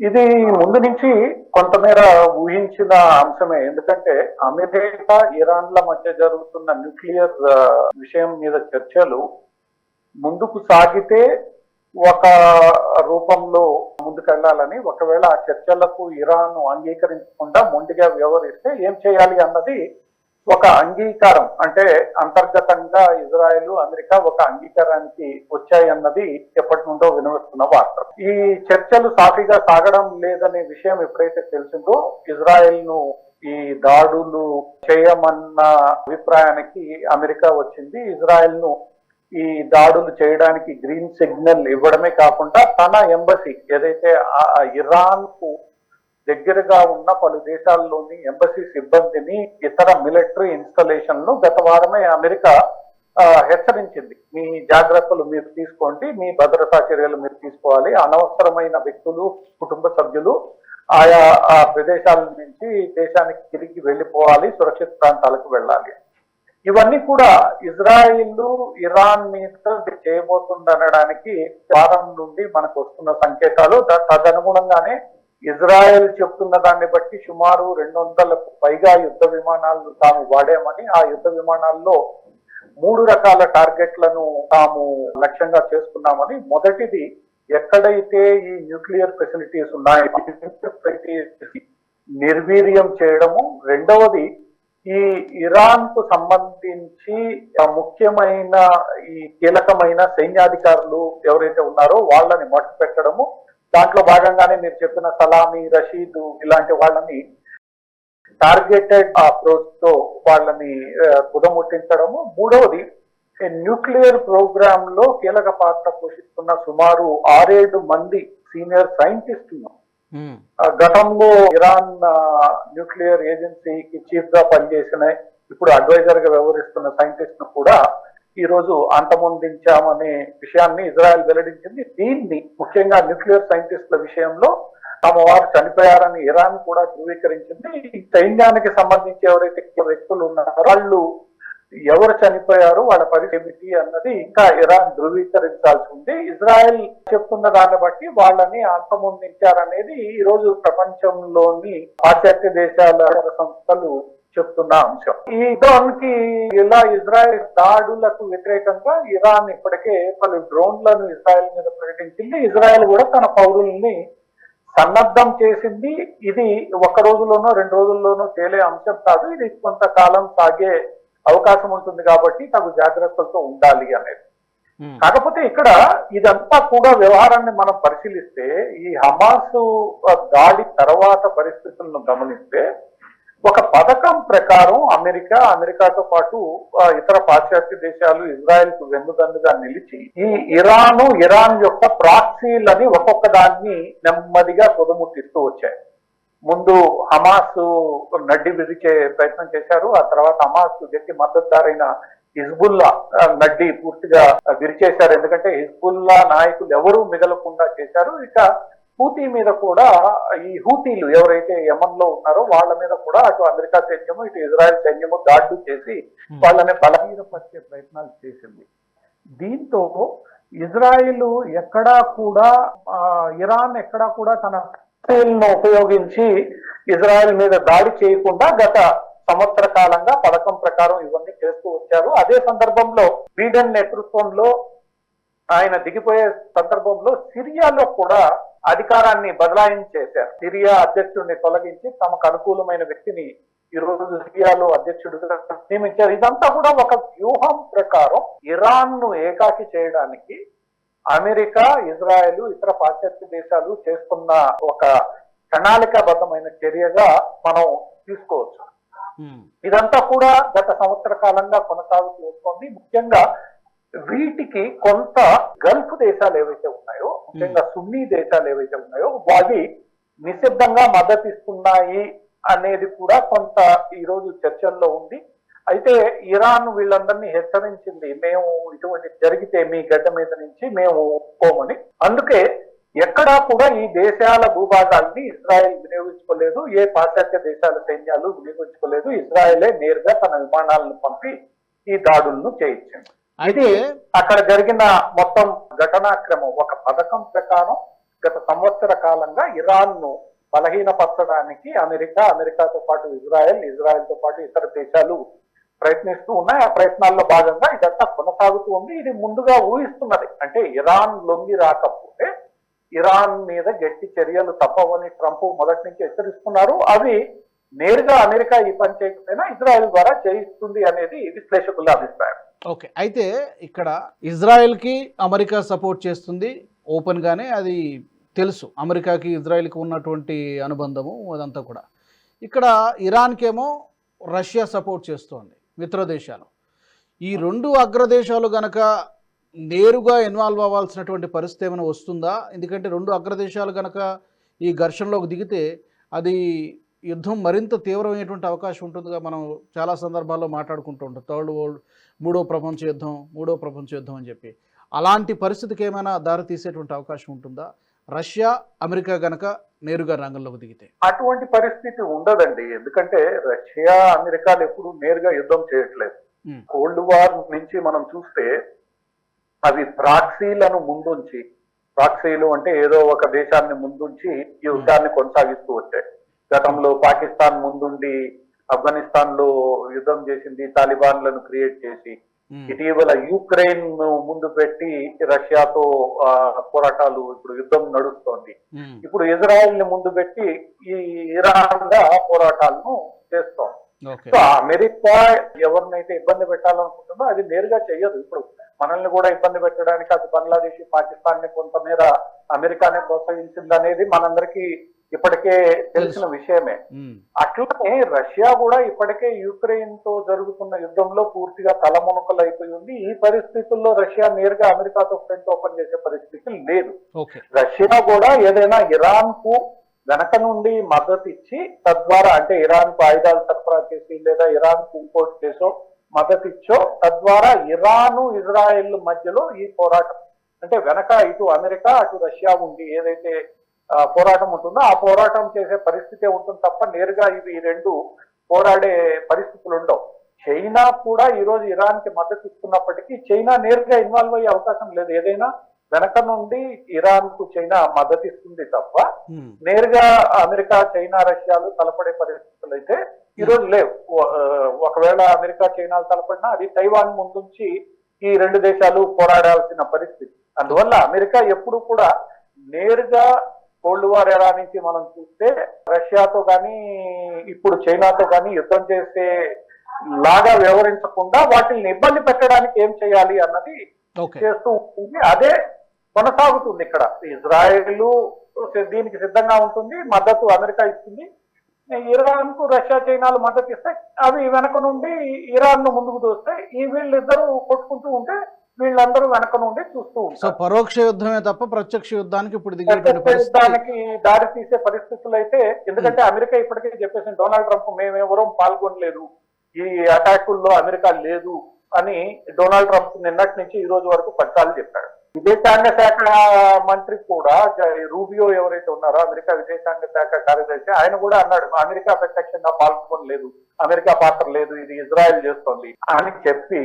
ఇది ముందు నుంచి కొంతమేర ఊహించిన అంశమే. ఎందుకంటే అమెరికా ఇరాన్ల మధ్య జరుగుతున్న న్యూక్లియర్ విషయం మీద చర్చలు ముందుకు సాగితే ఒక రూపంలో ముందుకెళ్ళాలని ఒకవేళ ఆ చర్చలకు ఇరాన్ అంగీకరించకుండా మొండిగా వ్యవహరిస్తే ఏం చేయాలి అన్నది ఒక అంగీకారం అంటే అంతర్గతంగా ఇజ్రాయెల్ అమెరికా ఒక అంగీకారానికి వచ్చాయన్నది ఎప్పటి నుండో వినవస్తున్న వార్త. ఈ చర్చలు సాఫీగా సాగడం లేదనే విషయం ఎప్పుడైతే తెలిసిందో ఇజ్రాయెల్ను ఈ దాడులు చేయమన్న అభిప్రాయానికి అమెరికా వచ్చింది. ఇజ్రాయెల్ను ఈ దాడులు చేయడానికి గ్రీన్ సిగ్నల్ ఇవ్వడమే కాకుండా తన ఎంబసీ ఏదైతే ఇరాన్కు దగ్గరగా ఉన్న పలు దేశాల్లోని ఎంబసీ సిబ్బందిని ఇతర మిలిటరీ ఇన్స్టలేషన్లు గత వారమే అమెరికా హెచ్చరించింది. మీ జాగ్రత్తలు మీరు తీసుకోండి మీ భద్రతా చర్యలు మీరు తీసుకోవాలి. అనవసరమైన వ్యక్తులు కుటుంబ సభ్యులు ఆయా ఆ ప్రదేశాల నుంచి దేశానికి తిరిగి వెళ్ళిపోవాలి సురక్షిత ప్రాంతాలకు వెళ్ళాలి. ఇవన్నీ కూడా ఇజ్రాయిల్ ఇరాన్ మీద చేయబోతుందనడానికి వారం నుండి మనకు వస్తున్న సంకేతాలు. తదనుగుణంగానే ఇజ్రాయెల్ చెప్తున్న దాన్ని బట్టి సుమారు రెండు వందలకు పైగా యుద్ధ విమానాలను తాము వాడామని ఆ యుద్ధ విమానాల్లో మూడు రకాల టార్గెట్లను తాము లక్ష్యంగా చేసుకున్నామని మొదటిది ఎక్కడైతే ఈ న్యూక్లియర్ ఫెసిలిటీస్ ఉన్నాయో నిర్వీర్యం చేయడము రెండవది ఈ ఇరాన్కు సంబంధించి ముఖ్యమైన ఈ కీలకమైన సైన్యాధికారులు ఎవరైతే ఉన్నారో వాళ్ళని మట్టు పెట్టడము దాంట్లో భాగంగానే మీరు చెప్పిన సలామీ రషీద్ ఇలాంటి వాళ్ళని టార్గెటెడ్ అప్రోచ్తో వాళ్ళని కుదముట్టించడము. మూడవది న్యూక్లియర్ ప్రోగ్రామ్లో కీలక పాత్ర పోషిస్తున్న సుమారు ఆరేడు మంది సీనియర్ సైంటిస్టులు. గతంలో ఇరాన్ న్యూక్లియర్ ఏజెన్సీకి చీఫ్గా పనిచేసిన ఇప్పుడు అడ్వైజర్గా వ్యవహరిస్తున్న సైంటిస్ట్ను కూడా ఈరోజు అంతమొందించామనే విషయాన్ని ఇజ్రాయెల్ వెల్లడించింది. దీన్ని ముఖ్యంగా న్యూక్లియర్ సైంటిస్టుల విషయంలో తమ వారు చనిపోయారని ఇరాన్ కూడా ధృవీకరించింది. ఈ సైన్యానికి సంబంధించి ఎవరైతే వ్యక్తులు ఉన్నారో వాళ్ళు ఎవరు చనిపోయారు వాళ్ళ పరిస్థితి ఏమిటి అన్నది ఇంకా ఇరాన్ ధృవీకరించాల్సి ఉంది. ఇజ్రాయెల్ చెప్తున్న దాన్ని బట్టి వాళ్ళని అంతమొందించారనేది ఈ రోజు ప్రపంచంలోని పాశ్చాత్య దేశాల సంస్థలు చెప్తున్న అంశం. ఈ యుద్ధానికి ఇలా ఇజ్రాయెల్ దాడులకు వ్యతిరేకంగా ఇరాన్ ఇప్పటికే పలు డ్రోన్లను ఇజ్రాయెల్ మీద ప్రకటించింది. ఇజ్రాయెల్ కూడా తన పౌరుల్ని సన్నద్ధం చేసింది. ఇది ఒక రోజులోనో రెండు రోజుల్లోనో తేలే అంశం కాదు. ఇది కొంతకాలం సాగే అవకాశం ఉంటుంది కాబట్టి తగు జాగ్రత్తలతో ఉండాలి అనేది. కాకపోతే ఇక్కడ ఇదంతా కూడా వ్యవహారాన్ని మనం పరిశీలిస్తే ఈ హమాస్ దాడి తర్వాత పరిస్థితులను గమనిస్తే ఒక పథకం ప్రకారం అమెరికా అమెరికాతో పాటు ఇతర పాశ్చాత్య దేశాలు ఇజ్రాయెల్కు వెన్నుదన్నుగా నిలిచి ఈ ఇరాను ఇరాన్ యొక్క ప్రాక్సీలని ఒక్కొక్క దాన్ని నెమ్మదిగా తుదముట్టిస్తూ వచ్చాయి. ముందు హమాస్ నడ్డి విరిచే ప్రయత్నం చేశారు ఆ తర్వాత హమాస్ గట్టి మద్దతుదారైన హిజ్బుల్లా నడ్డి పూర్తిగా విరిచేశారు. ఎందుకంటే హిజ్బుల్లా నాయకులు ఎవరూ మిగలకుండా చేశారు. ఇక హూతీ మీద కూడా ఈ హూతీలు ఎవరైతే యమన్లో ఉన్నారో వాళ్ళ మీద కూడా అటు అమెరికా సైన్యము ఇటు ఇజ్రాయెల్ సైన్యము దాడులు చేసి వాళ్ళని బలహీనపరిచే ప్రయత్నాలు చేసింది. దీంతో ఇజ్రాయిల్ ఎక్కడా కూడా ఇరాన్ ఎక్కడా కూడా తన ను ఉపయోగించి ఇజ్రాయెల్ మీద దాడి చేయకుండా గత సంవత్సర కాలంగా పథకం ప్రకారం ఇవన్నీ చేస్తూ వచ్చారు. అదే సందర్భంలో బీడెన్ నేతృత్వంలో ఆయన దిగిపోయే సందర్భంలో సిరియాలో కూడా అధికారాన్ని బదలాయించేశారు. సిరియా అధ్యక్షుడిని తొలగించి తమకు అనుకూలమైన వ్యక్తిని ఈ రోజు సిరియాలో అధ్యక్షుడిగా నియమించారు. ఇదంతా కూడా ఒక వ్యూహం ప్రకారం ఇరాన్ను ఏకాకి చేయడానికి అమెరికా ఇజ్రాయెల్ ఇతర పాశ్చాత్య దేశాలు చేస్తున్న ఒక ప్రణాళికాబద్ధమైన చర్యగా మనం తీసుకోవచ్చు. ఇదంతా కూడా గత సంవత్సర కాలంగా కొనసాగుతూ వస్తుంది. ముఖ్యంగా వీటికి కొంత గల్ఫ్ దేశాలు ఏవైతే ఉన్నాయో ముఖ్యంగా సున్నీ దేశాలు ఏవైతే ఉన్నాయో అవి నిశ్శబ్దంగా మద్దతు ఇస్తున్నాయి అనేది కూడా కొంత ఈ రోజు చర్చల్లో ఉంది. అయితే ఇరాన్ వీళ్ళందరినీ హెచ్చరించింది మేము ఇటువంటి జరిగితే మీ గడ్డ మీద నుంచి మేము ఒప్పుకోమని. అందుకే ఎక్కడా కూడా ఈ దేశాల భూభాగాల్ని ఇజ్రాయెల్ వినియోగించుకోలేదు ఏ పాశ్చాత్య దేశాల సైన్యాలు వినియోగించుకోలేదు. ఇజ్రాయెలే నేరుగా తన విమానాలను పంపి ఈ దాడులను చేయించింది. అయితే అక్కడ జరిగిన మొత్తం ఘటనాక్రమం ఒక పథకం ప్రకారం గత సంవత్సర కాలంగా ఇరాన్ను బలహీనపరచడానికి అమెరికా అమెరికాతో పాటు ఇజ్రాయెల్ ఇజ్రాయెల్తో పాటు ఇతర దేశాలు ప్రయత్నిస్తూ ఉన్నాయి. ఆ ప్రయత్నాల్లో భాగంగా ఇదంతా కొనసాగుతూ ఉంది. ఇది ముందుగా ఊహిస్తున్నది. అంటే ఇరాన్ లొంగి రాకపోతే ఇరాన్ మీద గట్టి చర్యలు తప్పవని ట్రంప్ మొదటి నుంచి హెచ్చరిస్తున్నారు. అవి నేరుగా అమెరికా ఈ పని చేయకపోయినా ఇజ్రాయెల్ ద్వారా చేయిస్తుంది అనేది విశ్లేషకుల అభిప్రాయం. ఓకే. అయితే ఇక్కడ ఇజ్రాయెల్కి అమెరికా సపోర్ట్ చేస్తుంది ఓపెన్గానే అది తెలుసు. అమెరికాకి ఇజ్రాయెల్కి ఉన్నటువంటి అనుబంధము అదంతా కూడా. ఇక్కడ ఇరాన్కేమో రష్యా సపోర్ట్ చేస్తోంది మిత్ర దేశాలు ఈ రెండు అగ్రదేశాలు గనక నేరుగా ఇన్వాల్వ్ అవ్వాల్సినటువంటి పరిస్థితి ఏమైనా వస్తుందా? ఎందుకంటే రెండు అగ్రదేశాలు గనక ఈ ఘర్షణలోకి దిగితే అది యుద్ధం మరింత తీవ్రమైనటువంటి అవకాశం ఉంటుందిగా మనం చాలా సందర్భాల్లో మాట్లాడుకుంటూ ఉంటాం. థర్డ్ వరల్డ్ మూడో ప్రపంచ యుద్ధం మూడో ప్రపంచ యుద్ధం అని చెప్పి. అలాంటి పరిస్థితికి ఏమైనా దారి తీసేటువంటి అవకాశం ఉంటుందా? రష్యా అమెరికా గనక నేరుగా రంగంలోకి దిగితే. అటువంటి పరిస్థితి ఉండదండి. ఎందుకంటే రష్యా అమెరికాలు ఎప్పుడు నేరుగా యుద్ధం చేయట్లేదు. కోల్డ్ వార్ నుంచి మనం చూస్తే అవి ప్రాక్సీలను ముందుంచి ప్రాక్సీలు అంటే ఏదో ఒక దేశాన్ని ముందుంచి యుద్ధాన్ని కొనసాగిస్తూ వచ్చాయి. గతంలో పాకిస్తాన్ ముందుండి ఆఫ్ఘనిస్తాన్లో యుద్ధం చేసింది తాలిబాన్లను క్రియేట్ చేసి ఇటీవల యుక్రెయిన్ను ముందు పెట్టి రష్యాతో పోరాటాలు ఇప్పుడు యుద్ధం నడుస్తోంది. ఇప్పుడు ఇజ్రాయెల్ని ముందు పెట్టి ఈ ఇరాన్గా పోరాటాలను చేస్తోంది. ఓకే. సో అమెరికా ఎవరినైతే ఇబ్బంది పెట్టాలనుకుంటుందో అది నేరుగా చెయ్యదు. ఇప్పుడు మనల్ని కూడా ఇబ్బంది పెట్టడానికి అది బంగ్లాదేశ్ పాకిస్తాన్ని కొంతమేర అమెరికానే ప్రోత్సహించింది అనేది మనందరికీ ఇప్పటికే తెలిసిన విషయమే. అట్లనే రష్యా కూడా ఇప్పటికే యుక్రెయిన్తో జరుగుతున్న యుద్ధంలో పూర్తిగా తలమునకలు అయిపోయి ఉంది. ఈ పరిస్థితుల్లో రష్యా నేరుగా అమెరికాతో ఫ్రంట్ ఓపెన్ చేసే పరిస్థితి లేదు. రష్యా కూడా ఏదైనా ఇరాన్కు వెనక నుండి మద్దతు ఇచ్చి తద్వారా అంటే ఇరాన్కు ఆయుధాలు సరఫరా చేసి లేదా ఇరాన్కు ఇంపోర్ట్ చేసో మద్దతు ఇచ్చో తద్వారా ఇరాను ఇజ్రాయెల్ మధ్యలో ఈ పోరాటం అంటే వెనక ఇటు అమెరికా అటు రష్యా ఉండి ఏదైతే పోరాటం ఉంటుందో ఆ పోరాటం చేసే పరిస్థితే ఉంటుంది తప్ప నేరుగా ఇవి రెండు పోరాడే పరిస్థితులు ఉండవు. చైనా కూడా ఈ రోజు ఇరాన్కి మద్దతు ఇస్తున్నప్పటికీ చైనా నేరుగా ఇన్వాల్వ్ అయ్యే అవకాశం లేదు. ఏదైనా వెనక నుండి ఇరాన్కు చైనా మద్దతు ఇస్తుంది తప్ప నేరుగా అమెరికా చైనా రష్యాలు తలపడే పరిస్థితులు అయితే ఈ రోజు లేవు. ఒకవేళ అమెరికా చైనాలు తలపడినా అది తైవాన్ ముందుంచి ఈ రెండు దేశాలు పోరాడాల్సిన పరిస్థితి. అందువల్ల అమెరికా ఎప్పుడు కూడా నేరుగా కోల్డ్ వార్ ఎరా నుంచి మనం చూస్తే రష్యాతో కానీ ఇప్పుడు చైనాతో కానీ యుద్ధం చేసే లాగా వ్యవహరించకుండా వాటిని ఇబ్బంది పెట్టడానికి ఏం చేయాలి అన్నది చేస్తూ ఉంటుంది. అదే కొనసాగుతుంది ఇక్కడ. ఇజ్రాయెల్ దీనికి సిద్ధంగా ఉంటుంది మద్దతు అమెరికా ఇస్తుంది. ఇరాన్కు రష్యా చైనాలు మద్దతు ఇస్తాయి అవి వెనక నుండి ఇరాన్ను ముందుకు దూస్తాయి ఈ వీళ్ళిద్దరూ కొట్టుకుంటూ ఉంటే వీళ్ళందరూ వెనక నుండి చూస్తూ సో ఉంటారు పరోక్ష యుద్ధమే తప్ప ప్రత్యక్ష యుద్ధానికి ఇప్పుడు యుద్ధానికి దారి తీసే పరిస్థితులు అయితే ఎందుకంటే అమెరికా ఇప్పటికే చెప్పేసి డొనాల్డ్ ట్రంప్ మేమెవరం పాల్గొనలేదు. ఈ అటాకుల్లో అమెరికా లేదు అని డొనాల్డ్ ట్రంప్ నిన్నటి నుంచి ఈ రోజు వరకు పచ్చాలు చెప్పాడు. విదేశాంగ శాఖ మంత్రి కూడా రూబియో ఎవరైతే ఉన్నారో అమెరికా విదేశాంగ శాఖ కార్యదర్శి ఆయన కూడా అన్నాడు అమెరికా ప్రత్యక్షంగా పాల్గొనలేదు. అమెరికా పాత్ర లేదు. ఇది ఇజ్రాయెల్ చేస్తోంది అని చెప్పి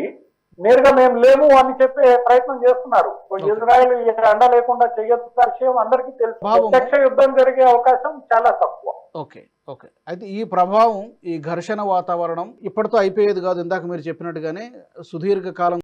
నేరుగా మేము లేము అని చెప్పే ప్రయత్నం చేస్తున్నారు. ఇజ్రాయెల్ ఈ అండ లేకుండా చేయొచ్చు విషయం అందరికీ తెలుసు. ప్రత్యక్ష యుద్ధం జరిగే అవకాశం చాలా తక్కువ. Okay okay. అయితే ఈ ప్రభావం ఈ ఘర్షణ వాతావరణం ఇప్పటితో అయిపోయేది కాదు ఇందాక మీరు చెప్పినట్టుగానే సుదీర్ఘ కాలం